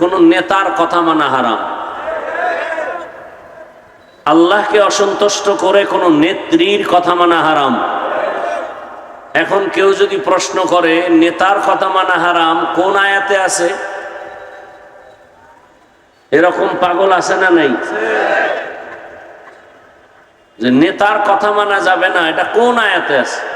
কোন নেতার কথা মানা হারাম। আল্লাহকে অসন্তুষ্ট করে কোন নেত্রীর কথা মানা হারাম। এখন কেউ যদি প্রশ্ন করে, নেতার কথা মানা হারাম, কোন আয়াতে আছে? এরকম পাগল আছে না নাই? যে নেতার কথা মানা যাবে না, এটা কোন আয়াতে আছে?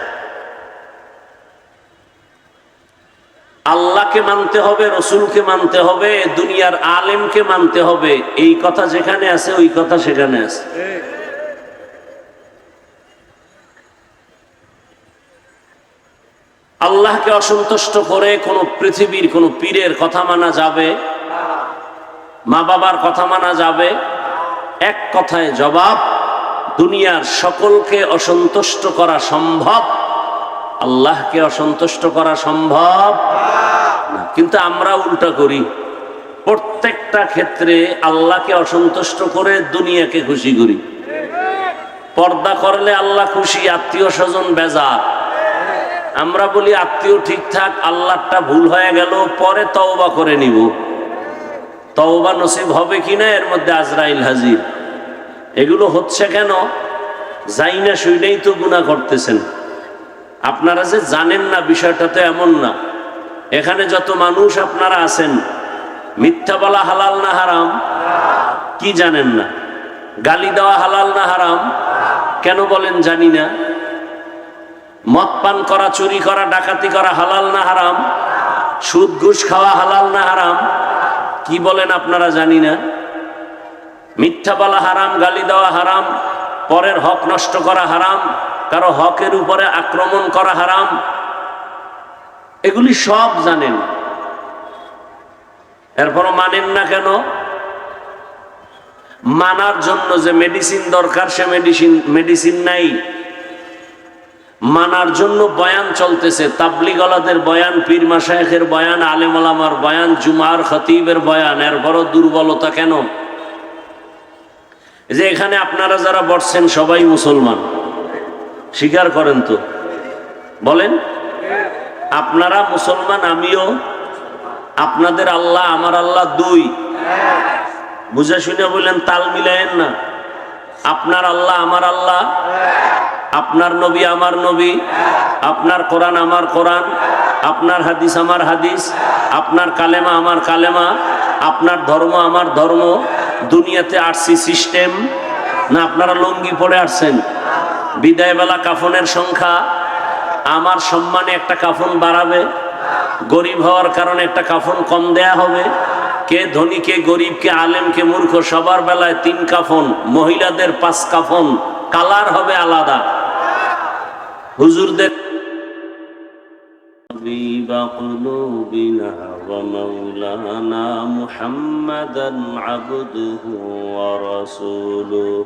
আল্লাহকে মানতে হবে, রসুলকে মানতে হবে, দুনিয়ার আলেমকে মানতে হবে। এই কথা যেখানে আছে, ওই কথা সেখানে আছে। আল্লাহকে অসন্তুষ্ট করে কোন পৃথিবীর, কোন পীরের কথা মানা যাবে? মা বাবার কথা মানা যাবে? এক কথায় জবাব, দুনিয়ার সকলকে অসন্তুষ্ট করা সম্ভব। আল্লাহকে অসন্তুষ্ট করা সম্ভব না। কিন্তু আমরা উল্টা করি। প্রত্যেকটা ক্ষেত্রে আল্লাহকে অসন্তুষ্ট করে দুনিয়াকে খুশি করি। পর্দা করলে আল্লাহ খুশি, আত্মীয় স্বজন বেজার। আমরা বলি, আত্মীয় ঠিকঠাক আল্লাহটা ভুল হয়ে গেল, পরে তওবা করে নিব। তওবা নসিব হবে কিনা, এর মধ্যে আজরাইল হাজির। এগুলো হচ্ছে কেন? যাই না শুইলেই তো গুণা করতেছেন। আপনারা যে জানেন না, বিষয়টা তো এমন না। এখানে যত মানুষ আপনারা আছেন, মিথ্যা বলা হালাল না হারাম? কি জানেন না? গালি দেওয়া হালাল না হারাম? কেন বলেন জানি না? মদ পান করা, চুরি করা, ডাকাতি করা হালাল না হারাম? সুদ, ঘুষ খাওয়া হালাল না হারাম? কি বলেন আপনারা জানি না? মিথ্যা বলা হারাম, গালি দেওয়া হারাম, পরের হক নষ্ট করা হারাম? কারও হকের উপরে আক্রমণ করা হারাম। এগুলি সব জানেন। এরপরও মানেন না কেন? মানার জন্য যে মেডিসিন দরকার, সে মেডিসিন মেডিসিন নাই। মানার জন্য বয়ান চলতেছে। তাবলিগলাদের বয়ান, পীর মাসায়েখের বয়ান, আলেমালামার বয়ান, জুমার খতিবের বয়ান, এরপরও দুর্বলতা কেন? যে এখানে আপনারা যারা বসছেন, সবাই মুসলমান। স্বীকার করেন তো। বলেন, আপনারা মুসলমান, আমিও, আপনাদের আল্লাহ, আমার আল্লাহ দুই। বুঝে শুনে বললেন, তাল মিলায়েন না। আপনার আল্লাহ, আমার আল্লাহ। আপনার নবী, আমার নবী। আপনার কোরআন, আমার কোরআন। আপনার হাদিস, আমার হাদিস। আপনার কালেমা, আমার কালেমা। আপনার ধর্ম, আমার ধর্ম। দুনিয়াতে আসছি সিস্টেম। না, আপনারা লঙ্গি পড়ে আসছেন বিদায়বেলা কাফনের সংখ্যা আমার সম্মানে একটা কাফন বাড়াবে গরিব হওয়ার কারণে একটা কাফন কম দেয়া হবে কে ধনী কে গরিব কে আলেম কে মূর্খ সবার বেলায় তিন কাফন মহিলাদের পাঁচ কাফন কালার হবে আলাদা হুজুরদের حبيب قلوبنا ومولانا محمدا عبده ورسوله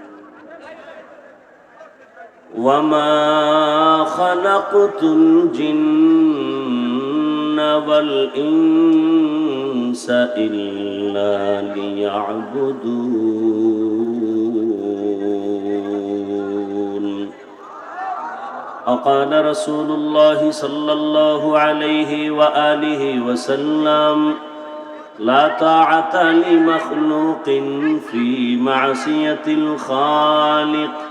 وما خلقت الجن والإنس إلا ليعبدون. وقال رسول الله صلى الله عليه وآله وسلم لا طاعة لمخلوق في معصية الخالق.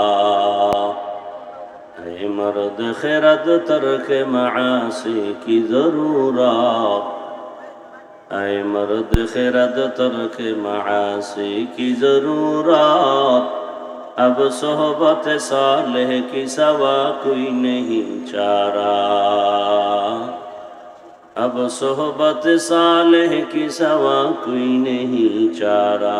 مرد خیرت ترک معاصی کی ضرورت اے مرد خیرت ترک معاصی کی ضرورت اب صحبت صالح کی سوا کوئی نہیں چارہ اب صحبت صالح کی سوا کوئی نہیں چارہ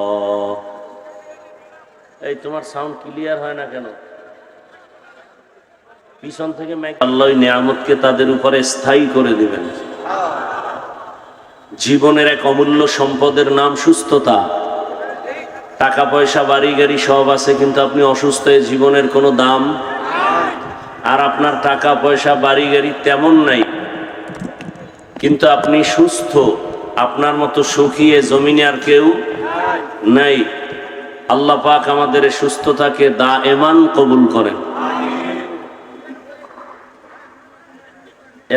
এই তোমার সাউন্ড ক্লিয়ার হয় না কেন? পিছন থেকে আল্লাহ নিয়ামতকে তাদের উপরে স্থায়ী করে দিবেন। জীবনের এক অমূল্য সম্পদের নাম সুস্থতা। টাকা, পয়সা, বাড়ি, গাড়ি সব আছে, কিন্তু আপনি অসুস্থ জীবনের কোনো দাম? আর আপনার টাকা, পয়সা, বাড়ি, গাড়ি তেমন নাই। কিন্তু আপনি সুস্থ, আপনার মতো সুখিয়ে জমিনে আর কেউ নাই। আল্লাহ পাক আমাদের সুস্থতাকে দা এমান কবুল করেন।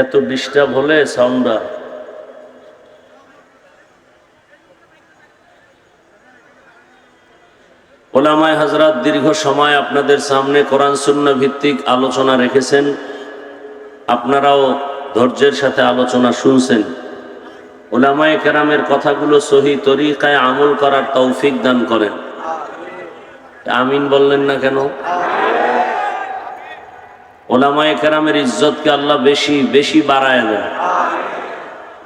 এত ডিস্টার্ব হলে সাউন্ডটা ওলামায় হাজরাত দীর্ঘ সময় আপনাদের সামনে কোরআন শূন্য ভিত্তিক আলোচনা রেখেছেন। আপনারাও ধৈর্যের সাথে আলোচনা শুনছেন। ওলামায় কেরামের কথাগুলো সহি তরিকায় আমল করার তৌফিক দান করেন। আমিন বললেন না কেন? ওলামায় কেরামের ইজ্জতকে আল্লাহ বেশি বেশি বাড়ায় দেন।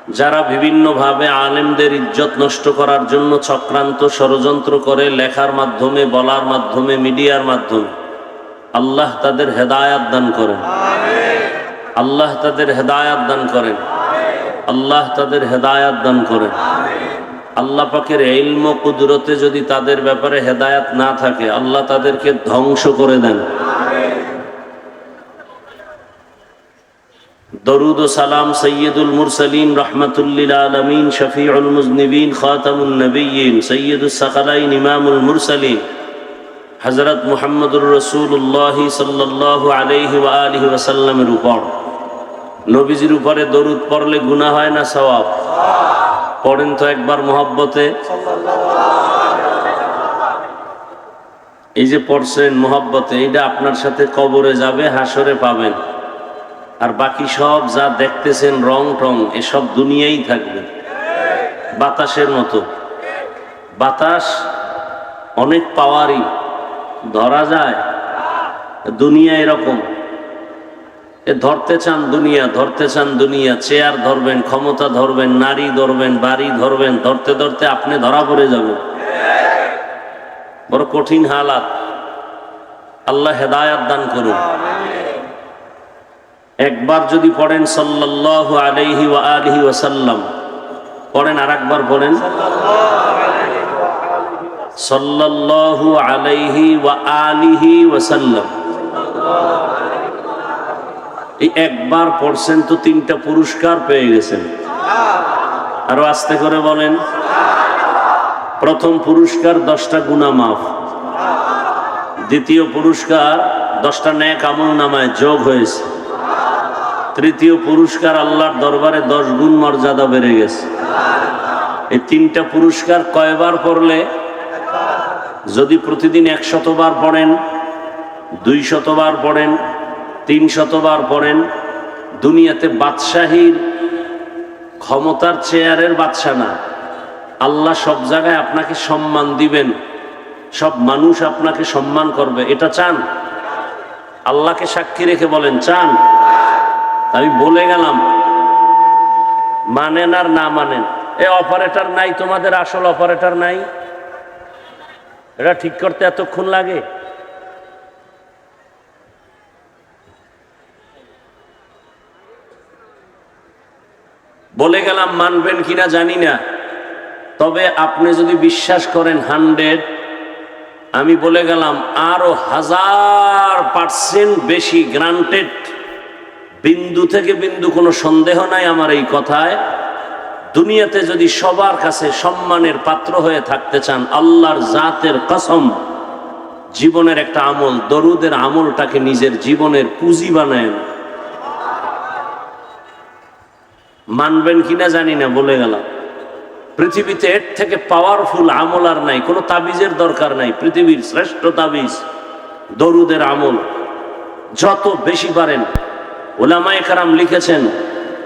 যারা বিভিন্নভাবে আলেমদের ইজ্জত নষ্ট করার জন্য চক্রান্ত ষড়যন্ত্র করে লেখার মাধ্যমে, বলার মাধ্যমে, মিডিয়ার মাধ্যমে, আল্লাহ তাদের হেদায়াত দান করেন। আল্লাহ তাদের হেদায়াত দান করেন। আল্লাহ তাদের হেদায়াত দান করেন। আল্লাহ পাকের এলম কুদরতে যদি তাদের ব্যাপারে হেদায়াত না থাকে, আল্লাহ তাদেরকে ধ্বংস করে দেন। দরুদ সালাম সৈয়দুল মুরসালিন রহমতুল্লিল আলমিন, শফিউল মুজনিবিন খাতামুল নবীন সৈয়দুল সকালাইন ইমামুল মুরসালিন হজরত মুহাম্মদুর রসুল্লাহ সাল্লাহ আলহি আলহি ওসাল্লামের উপর। নবীজির উপরে দরুদ পড়লে গুণা হয় না সওয়াব? পড়েন তো একবার মোহাব্বতে। এই যে পড়ছেন মোহাব্বতে, এইটা আপনার সাথে কবরে যাবে, হাসরে পাবেন। আর বাকি সব যা দেখতেছেন রং টং, এসব দুনিয়াই থাকবে। বাতাসের মতো। বাতাস অনেক পাওয়ারই ধরা যায়। দুনিয়া এরকম। এ ধরতে চান দুনিয়া, ধরতে চান দুনিয়া, চেয়ার ধরবেন, ক্ষমতা ধরবেন, নারী ধরবেন, বাড়ি ধরবেন, ধরতে ধরতে আপনি ধরা পড়ে যাবেন। বড় কঠিন হালাত। আল্লাহ হেদায়াত দান করুন। একবার যদি পড়েন সাল্লাল্লাহু আলাইহি ওয়া আলিহি ওয়াসাল্লাম, পড়েন আর একবার পড়েন। সাল্লাল্লাহু আলাইহি ওয়া আলিহি ওয়াসাল্লাম। এই একবার পড়ছেন তো তিনটা পুরস্কার পেয়ে গেছেন। আরও আস্তে করে বলেন। প্রথম পুরস্কার দশটা গুণা মাফ। দ্বিতীয় পুরস্কার দশটা ন্যাক আমল নামায় যোগ হয়েছে। তৃতীয় পুরস্কার আল্লাহর দরবারে দশ গুণ মর্যাদা বেড়ে গেছে। এই তিনটা পুরস্কার কয়বার পড়লে? যদি প্রতিদিন একশতবার পড়েন দুই শতবার পড়েন তিন শতবার পড়েন, দুনিয়াতে বাদশাহীর ক্ষমতার চেয়ারের বাদশা না। আল্লাহ সব জায়গায় আপনাকে সম্মান দিবেন, সব মানুষ আপনাকে সম্মান করবে। এটা চান? আল্লাহকে সাক্ষী রেখে বলেন, চান। আমি বলে গেলাম, মানেন আর না মানেন। এ, অপারেটর নাই তোমাদের, আসল অপারেটর নাই? এটা ঠিক করতে এতক্ষণ লাগে? বলে গেলাম, মানবেন কিনা জানি না। তবে আপনি যদি বিশ্বাস করেন হান্ড্রেড, আমি বলে গেলাম, আরও হাজার পার্সেন্ট বেশি গ্রান্টেড, বিন্দু থেকে বিন্দু কোনো সন্দেহ নাই আমার এই কথায়। দুনিয়াতে যদি সবার কাছে সম্মানের পাত্র হয়ে থাকতে চান, আল্লাহর জাতের কসম, জীবনের একটা আমল, দরুদের আমলটাকে নিজের জীবনের পুঁজি বানায় মানবেন কিনা জানি না, বলে গেলাম। পৃথিবীতে এর থেকে পাওয়ারফুল আমল আর নাই, কোনো তাবিজের দরকার নাই, পৃথিবীর শ্রেষ্ঠ তাবিজ, দরুদের আমল। যত বেশি পারেন, ওলামায়ে কারাম লিখেছেন,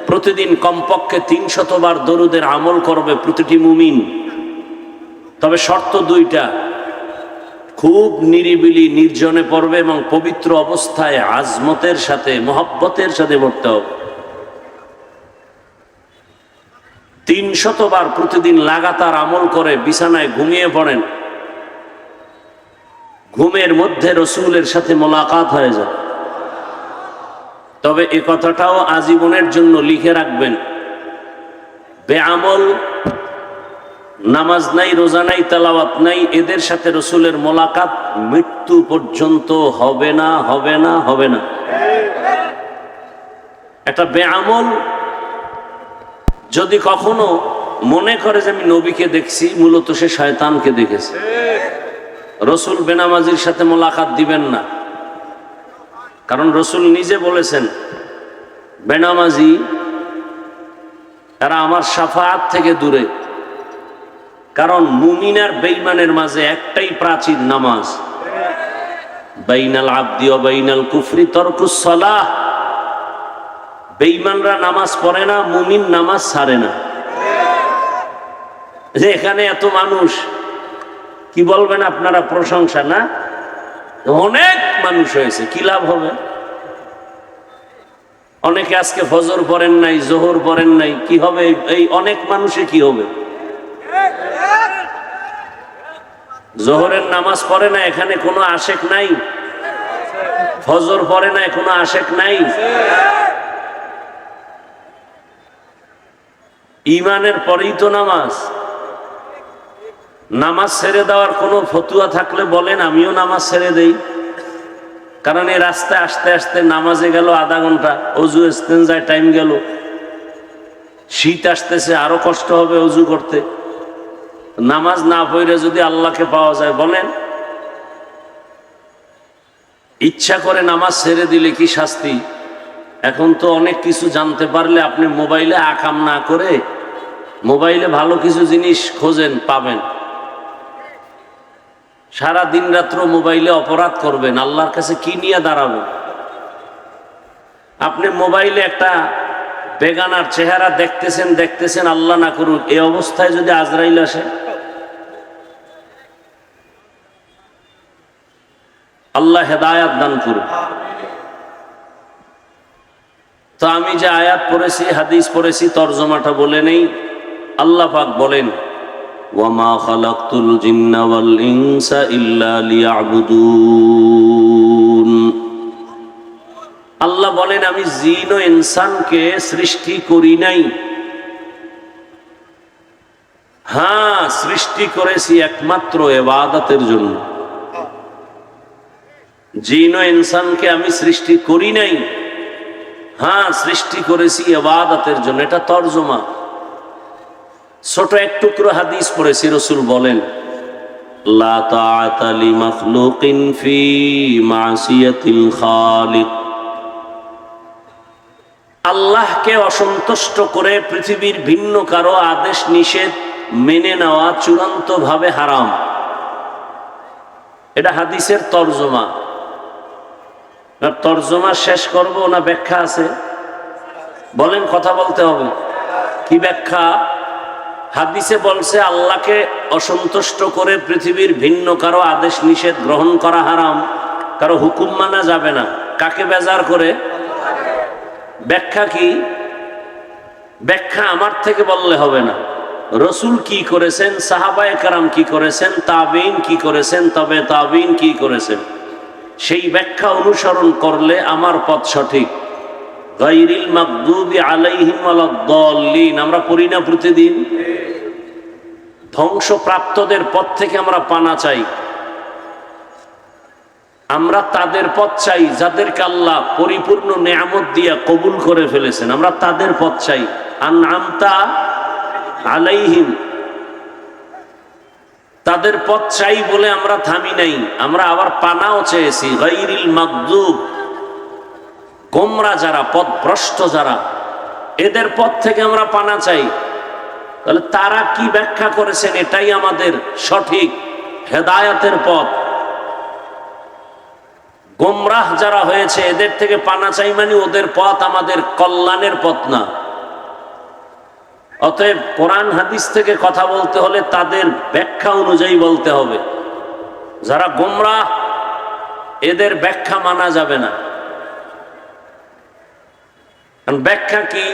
প্রতিদিন কমপক্ষে তিন শতবার দরুদের আমল করবে প্রতিটি মুমিন। তবে শর্ত দুইটা, খুব নিরিবিলি, নির্জনে পড়বে এবং পবিত্র অবস্থায় আজমতের সাথে, মহব্বতের সাথে পড়তে হবে। তিন শতবার প্রতিদিন লাগাতার আমল করে বিছানায় ঘুমিয়ে পড়েন। ঘুমের মধ্যে রসুলের সাথে মোলাকাত হয়ে যায়। তবে এ কথাটাও আজীবনের জন্য লিখে রাখবেন। বেআমল, নামাজ নাই, রোজা নাই, তালাওয়াত নাই, এদের সাথে রসুলের মোলাকাত মৃত্যু পর্যন্ত হবে না হবে না হবে না। একটা বেআমল যদি কখনো মনে করে যে আমি নবীকে দেখছি, মূলত সে শয়তানকে দেখেছে। রসুল বেনামাজির সাথে মোলাকাত দিবেন না। কারণ রসুল নিজে বলেছেন, বেনামাজি, তারা আমার সাফাত থেকে দূরে। কারণ মুমিন আর বেইমানের মাঝে একটাই প্রাচীন নামাজ। বাইনাল আব্দি ও বাইনাল কুফরি তরকুস সলাহ। বেইমানরা নামাজ পড়ে না, মুমিন নামাজ ছাড়ে না। যে এখানে এত মানুষ, কি বলবেন আপনারা প্রশংসা, না? অনেক মানুষ হয়েছে, কি লাভ হবে? অনেকে আজকে ফজর পড়েন নাই, জোহর পড়েন নাই, কি হবে? এই অনেক মানুষে কি হবে? জোহরের নামাজ পড়ে না, এখানে কোনো আশেক নাই। ফজর পড়ে না কোনো আশেক নাই। ইমানের পরেই তো নামাজ। নামাজ ছেড়ে দেওয়ার কোনো ফতুয়া থাকলে বলেন, আমিও নামাজ ছেড়ে দেই। কারণ এই রাস্তায় আসতে আসতে নামাজে গেল আধা ঘণ্টা, অজু যায় টাইম গেল। শীত আসতেছে, আরও কষ্ট হবে অজু করতে। নামাজ না পড়ে যদি আল্লাহকে পাওয়া যায়, বলেন, ইচ্ছা করে নামাজ ছেড়ে দিলে কি শাস্তি? এখন তো অনেক কিছু জানতে পারলে আপনি মোবাইলে আকাম না করে মোবাইলে ভালো কিছু জিনিস খোঁজেন, পাবেন। সারা দিন রাত্র মোবাইলে অপরাধ করবেন, আল্লাহর কাছে কি নিয়ে দাঁড়াবো? আপনি মোবাইলে একটা বেগানার চেহারা দেখতেছেন দেখতেছেন, আল্লাহ না করুন এই অবস্থায় যদি আজরাইল আসে? আল্লাহ হেদায়াত দান করুন তো আমি যে আয়াত পড়েছি, হাদিস পড়েছি, তর্জমাটা বলে নেই। আল্লাহ পাক বলেন, ওয়ামা খালাকতুল জিন্না ওয়াল ইনসা ইল্লা লিয়াবুদুন। আল্লাহ বলেন, আমি জিন ও ইনসানকে সৃষ্টি করি নাই। হ্যাঁ সৃষ্টি করেছি একমাত্র এবাদতের জন্য। জিন ও ইনসানকে আমি সৃষ্টি করি নাই। হ্যাঁ সৃষ্টি করেছি এবাদতের জন্য। এটা তর্জমা। ছোট এক টুকরো হাদিস পড়েছি, রসুল বলেন আল্লাহকে অসন্তুষ্ট করে পৃথিবীর ভিন্ন কারও আদেশ নিষেধ মেনে নেওয়া চূড়ান্ত ভাবে হারাম। এটা হাদিসের তর্জমা। তর্জমা শেষ করব না ব্যাখ্যা আছে? বলেন, কথা বলতে হবে। কি ব্যাখ্যা? হাদিসে বলছে, আল্লাহকে অসন্তুষ্ট করে পৃথিবীর ভিন্ন কারও আদেশ নিষেধ গ্রহণ করা হারাম। কারও হুকুম মানা যাবে না। কাকে বেজার করে? ব্যাখ্যা কি? ব্যাখ্যা আমার থেকে বললে হবে না। রসুল কি করেছেন? সাহাবায় কারাম কি করেছেন? তাবিন কি করেছেন? তবে তাবিন কি করেছেন? সেই ব্যাখ্যা অনুসরণ করলে আমার পথ সঠিক। গাইরিল মাকদুবি আলাইহিম আমরা পড়ি না প্রতিদিন। ধ্বংসপ্রাপ্তদের পথ থেকে আমরা পানা চাই। আমরা তাদের পথ চাই যাদেরকে আল্লাহ পরিপূর্ণ নেয়ামত দিয়া কবুল করে ফেলেছেন। আমরা তাদের পথ চাই। আর নামতা আলাইহিম তাদের পথ চাই বলে আমরা থামি নাই। আমরা আবার পানাও চেয়েছি। গাইরিল মাকদুব গোমরা যারা পথ ভ্রষ্ট যারা, এদের পথ থেকে আমরা পানা চাই। তাহলে তারা কি ব্যাখ্যা করেছেন? এটাই আমাদের সঠিক হেদায়াতের পথ। গোমরাহ যারা হয়েছে, এদের থেকে পানা চাই মানে ওদের পথ আমাদের কল্যাণের পথ না। অতএব কোরআন হাদিস থেকে কথা বলতে হলে তাদের ব্যাখ্যা অনুযায়ী বলতে হবে। যারা গোমরা, এদের ব্যাখ্যা মানা যাবে না। ব্যাখ্যা কি?